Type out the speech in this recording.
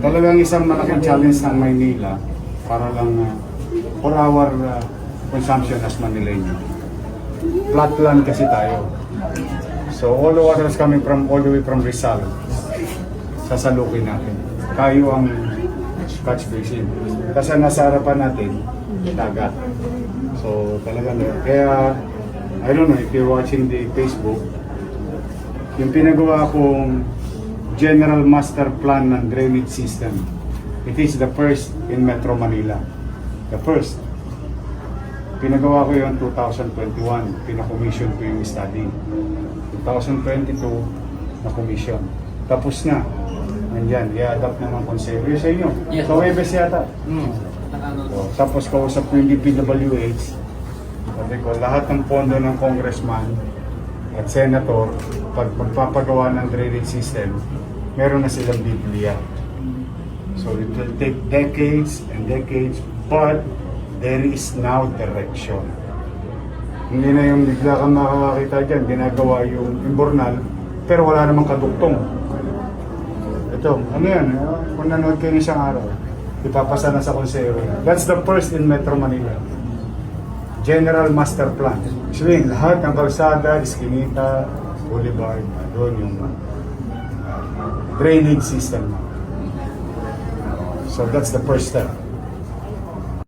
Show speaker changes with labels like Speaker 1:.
Speaker 1: talagang isang malaking challenge ng Maynila para lang uh, for our uh, consumption as Manileño. Flatland kasi tayo. So all the water is coming from all the way from Rizal. Sasalukin natin. Tayo ang catch basin. Kasi nasa harapan natin, dagat. So talagang kaya I don't know if you're watching the Facebook, yung pinagawa kong General Master Plan ng drainage system. It is the first in Metro Manila. The first. Pinagawa ko yung 2021. Pinakommission ko yung study. 2022, na-commission. Tapos na. Nandyan, i-adapt naman konsero. Yung sa inyo.
Speaker 2: Yes.
Speaker 1: Sa Webes yata.
Speaker 2: Hmm.
Speaker 1: So, tapos kausap ko yung DPWH. Sabi ko, lahat ng pondo ng congressman at senator, pag magpapagawa ng drainage system, meron na silang Biblia. So it will take decades and decades, but there is now direction. Hindi na yung bigla kang makakakita dyan, ginagawa yung imbornal, pero wala namang kaduktong. Ito, ano yan? Kung nanood kayo isang araw, ipapasa na sa konsero. That's the first in Metro Manila. General Master Plan. Actually, lahat ng kalsada, Eskinita, Boulevard, doon yung uh, drainage system. So that's the first step.